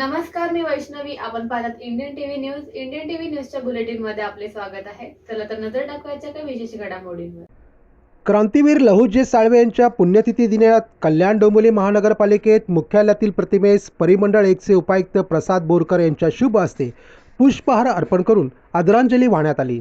नमस्कार मी वैष्णवी. आपण पाहतात Indian TV news Indian TV न्यूजच्या बुलेटिनमध्ये आपले स्वागत आहे. चला तर नजर टाकवायच्या काही विशेष घडामोडींवर. क्रांतीवीर लहुजी साळवे यांच्या पुण्यतिथी दिनात कल्याण डोंबिवली महानगरपालिकेत मुख्यालयातील प्रतिमेस परिमंडळ एकचे उपायुक्त प्रसाद बोरकर यांच्या शुभ हस्ते पुष्पहार अर्पण करून आदरांजली वाहण्यात आली.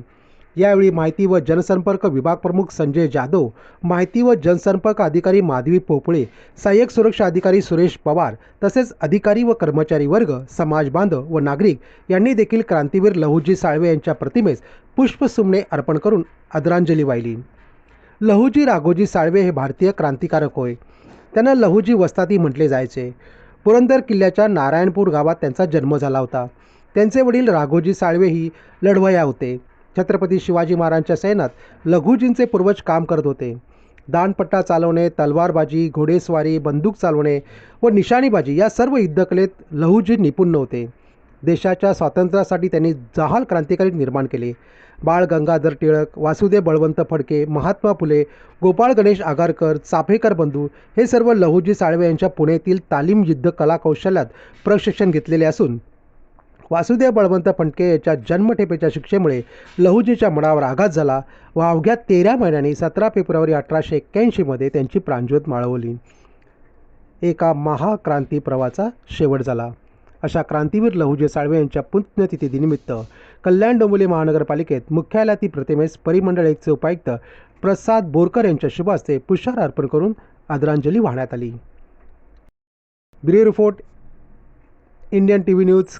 यावेळी माहिती व जनसंपर्क विभाग प्रमुख संजय जाधव माहिती व जनसंपर्क अधिकारी माधवी पोपळे सहाय्यक सुरक्षा अधिकारी सुरेश पवार तसेच अधिकारी व कर्मचारी वर्ग समाज बांधव व नागरिक यांनी देखील क्रांतीवीर लहुजी साळवे यांच्या प्रतिमेस पुष्पसुमने अर्पण करून आदरांजली वाहिली. लहुजी राघोजी साळवे हे भारतीय क्रांतिकारक होय. त्यांना लहुजी वस्ताती म्हटले जायचे. पुरंदर किल्ल्याच्या नारायणपूर गावात त्यांचा जन्म झाला होता. त्यांचे वडील राघोजी साळवे ही लढवया होते. छत्रपती शिवाजी महाराजांच्या सैन्यात लघुजींचे पूर्वज काम करत होते. दानपट्टा चालवणे तलवारबाजी घोडेस्वारी बंदूक चालवणे व निशाणीबाजी या सर्व युद्धकलेत लहुजी निपुण होते देशाच्या स्वातंत्र्यासाठी त्यांनी जहाल क्रांतिकारी निर्माण केले. बाळ गंगाधर टिळक वासुदेव बळवंत फडके महात्मा फुले गोपाळ गणेश आगारकर चाफेकर बंधू हे सर्व लहुजी साळवे यांच्या पुण्यातील तालीम युद्ध कला कौशल्यात प्रशिक्षण घेतलेले असून वासुदेव बळवंत फंडके याच्या जन्मठेपेच्या शिक्षेमुळे लहुजीच्या मनावर आघात झाला व अवघ्या तेरा महिन्यांनी सतरा फेब्रुवारी अठराशे एक्क्याऐंशीमध्ये त्यांची प्राणज्योत माळवली. एका महाक्रांती प्रवाचा शेवट झाला. अशा क्रांतीवीर लहुजी साळवे यांच्या पुण्यतिथीनिमित्त कल्याण डोंबिवली महानगरपालिकेत मुख्यालयातील प्रतिमेस परिमंडळ एकचे उपायुक्त प्रसाद बोरकर यांच्या शुभ हस्ते पुष्पहार अर्पण करून आदरांजली वाहण्यात आली. Bureau report Indian T V news